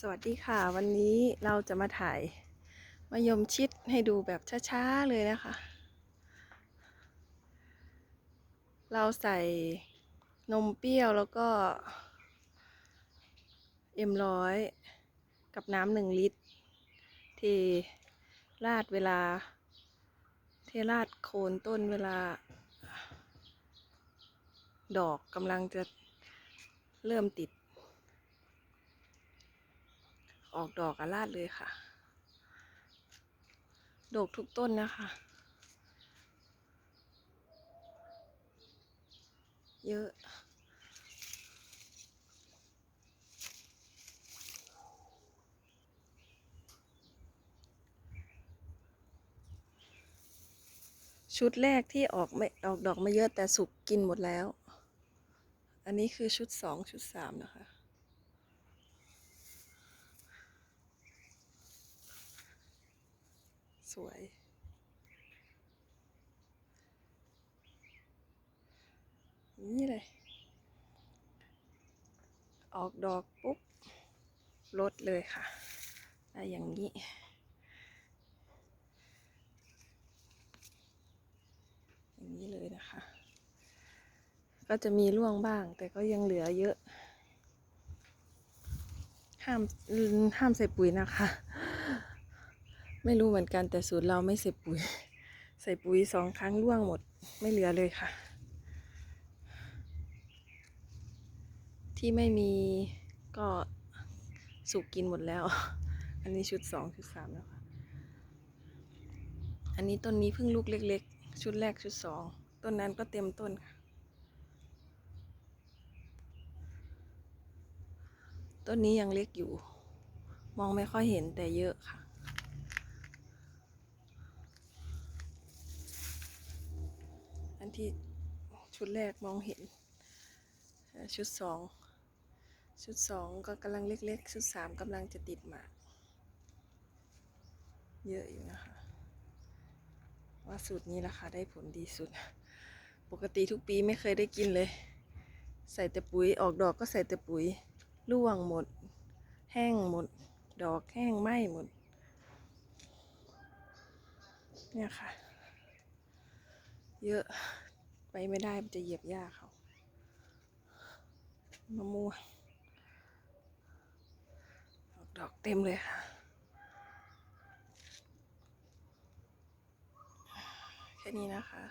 สวัสดีค่ะ วันนี้เราจะมาถ่ายมะยมชิดให้ดูแบบช้าๆเลยนะคะ เราใส่นมเปรี้ยวแล้วก็เอ็มร้อยกับน้ำหนึ่งลิตร เทราดเวลา เทราดโคนต้นเวลา ดอกกำลังจะเริ่มติด ออกดอกอะลาดเลยค่ะดอกทุกต้นนะคะ เยอะ ชุดแรกที่ออกไม่ออกดอกไม่เยอะแต่สุกกินหมดแล้ว อันนี้คือชุดสองชุดสามนะคะ สวย นี่เลย ออกดอกปุ๊บลดเลยค่ะได้อย่างนี้อย่างนี้เลยนะคะ ก็จะมีร่วงบ้าง แต่ก็ยังเหลือเยอะ ห้ามอืมห้ามใส่ปุ๋ยนะคะ ไม่รู้เหมือนกันแต่สูตรเราไม่ใส่ปุ๋ย ใส่ปุ๋ยสองครั้งร่วงหมดไม่เหลือเลยค่ะ ที่ไม่มีก็สุกกินหมดแล้ว อันนี้ชุดสองชุดสามแล้วค่ะ อันนี้ต้นนี้เพิ่งลูกเล็ก ๆ ชุดแรกชุดสองต้นนั้นก็เต็มต้นค่ะต้นนี้ยังเล็กอยู่ มองไม่ค่อยเห็นแต่เยอะค่ะ อัน ที่ชุดแรกมองเห็น ชุดสองชุดสองก็กำลังเล็กๆ ชุดสามกำลังจะติดหมาก เยอะอยู่นะคะ ว่าสูตรนี้ราคาได้ผลดีสุด ปกติทุกปีไม่เคยได้กินเลย ใส่แต่ปุ๋ยออกดอกก็ใส่แต่ปุ๋ยร่วงหมด แห้งหมด ดอกแห้งไหม้หมด เนี่ยค่ะ เยอะไปไม่ได้มันจะเหยียบหญ้าเขามะม่วงดอกเต็มเลยค่ะแค่นี้นะคะ